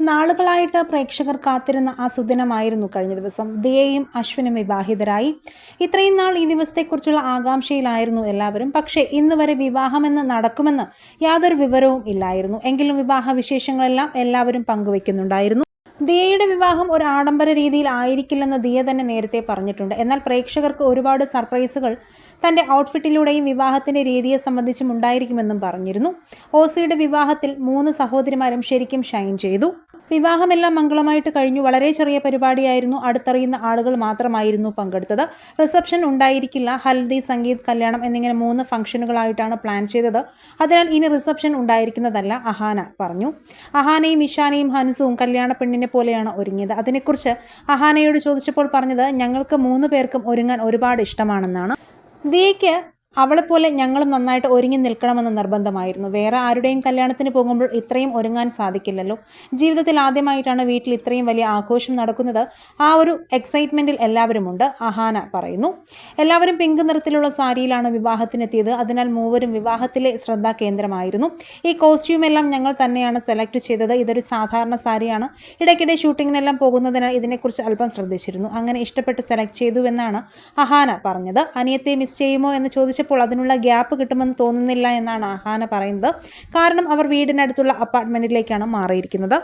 നാളുകളായിട്ട് പ്രേക്ഷകർ കാത്തിരുന്ന ആ സുദിനമായിരുന്നു കഴിഞ്ഞ ദിവസം. ദിയയും അശ്വിനും വിവാഹിതരായി. ഇത്രയും നാൾ ഈ ദിവസത്തെക്കുറിച്ചുള്ള ആകാംക്ഷയിലായിരുന്നു എല്ലാവരും. പക്ഷേ ഇന്ന് വരെ വിവാഹമെന്ന് നടക്കുമെന്ന് യാതൊരു വിവരവും ഇല്ലായിരുന്നു. എങ്കിലും വിവാഹ വിശേഷങ്ങളെല്ലാം എല്ലാവരും പങ്കുവെക്കുന്നുണ്ടായിരുന്നു. ദിയയുടെ വിവാഹം ഒരു ആഡംബര രീതിയിൽ ആയിരിക്കില്ലെന്ന് ദിയ തന്നെ നേരത്തെ പറഞ്ഞിട്ടുണ്ട്. എന്നാൽ പ്രേക്ഷകർക്ക് ഒരുപാട് സർപ്രൈസുകൾ തന്റെ ഔട്ട്ഫിറ്റിലൂടെയും വിവാഹത്തിന്റെ രീതിയെ സംബന്ധിച്ചും ഉണ്ടായിരിക്കുമെന്നും പറഞ്ഞിരുന്നു. ഓസിയുടെ വിവാഹത്തിൽ മൂന്ന് സഹോദരിമാരും ശരിക്കും ഷൈൻ ചെയ്തു. വിവാഹമെല്ലാം മംഗളമായിട്ട് കഴിഞ്ഞു. വളരെ ചെറിയ പരിപാടിയായിരുന്നു. അടുത്തറിയുന്ന ആളുകൾ മാത്രമായിരുന്നു പങ്കെടുത്തത്. റിസപ്ഷൻ ഉണ്ടായിരിക്കില്ല. ഹൽദി സംഗീത് കല്യാണം എന്നിങ്ങനെ മൂന്ന് ഫംഗ്ഷനുകളായിട്ടാണ് പ്ലാൻ ചെയ്തത്. അതിനാൽ ഇനി റിസപ്ഷൻ ഉണ്ടായിരിക്കുന്നതല്ല അഹാന പറഞ്ഞു. അഹാനയും ഇഷാനയും ഹൻസുവും കല്യാണ പെണ്ണിനെ പോലെയാണ് ഒരുങ്ങിയത്. അതിനെക്കുറിച്ച് അഹാനയോട് ചോദിച്ചപ്പോൾ പറഞ്ഞത് ഞങ്ങൾക്ക് മൂന്ന് പേർക്കും ഒരുങ്ങാൻ ഒരുപാട് ഇഷ്ടമാണെന്നാണ്. ദിയയ്ക്ക് അവളെപ്പോലെ ഞങ്ങളും നന്നായിട്ട് ഒരുങ്ങി നിൽക്കണമെന്ന് നിർബന്ധമായിരുന്നു. വേറെ ആരുടെയും കല്യാണത്തിന് പോകുമ്പോൾ ഇത്രയും ഒരുങ്ങാൻ സാധിക്കില്ലല്ലോ. ജീവിതത്തിൽ ആദ്യമായിട്ടാണ് വീട്ടിൽ ഇത്രയും വലിയ ആഘോഷം നടക്കുന്നത്. ആ ഒരു എക്സൈറ്റ്മെന്റിൽ എല്ലാവരുമുണ്ട് അഹാന പറയുന്നു. എല്ലാവരും പിങ്ക് നിറത്തിലുള്ള സാരിയിലാണ് വിവാഹത്തിനെത്തിയത്. അതിനാൽ മൂവരും വിവാഹത്തിലെ ശ്രദ്ധാ കേന്ദ്രമായിരുന്നു. ഈ കോസ്റ്റ്യൂം എല്ലാം ഞങ്ങൾ തന്നെയാണ് സെലക്ട് ചെയ്തത്. ഇതൊരു സാധാരണ സാരിയാണ്. ഇടയ്ക്കിടെ ഷൂട്ടിങ്ങിനെല്ലാം പോകുന്നതിനാൽ ഇതിനെക്കുറിച്ച് അല്പം ശ്രദ്ധിച്ചിരുന്നു. അങ്ങനെ ഇഷ്ടപ്പെട്ട് സെലക്ട് ചെയ്തു എന്നാണ് അഹാന പറഞ്ഞത്. അനിയത്തെ മിസ് ചെയ്യുമോ എന്ന് ചോദിച്ചപ്പോൾ അതിനുള്ള ഗ്യാപ്പ് കിട്ടുമെന്ന് തോന്നുന്നില്ല എന്നാണ് അഹാന പറയുന്നത്. കാരണം അവർ വീടിനടുത്തുള്ള അപ്പാർട്ട്മെന്റിലേക്കാണ് മാറിയിരിക്കുന്നത്.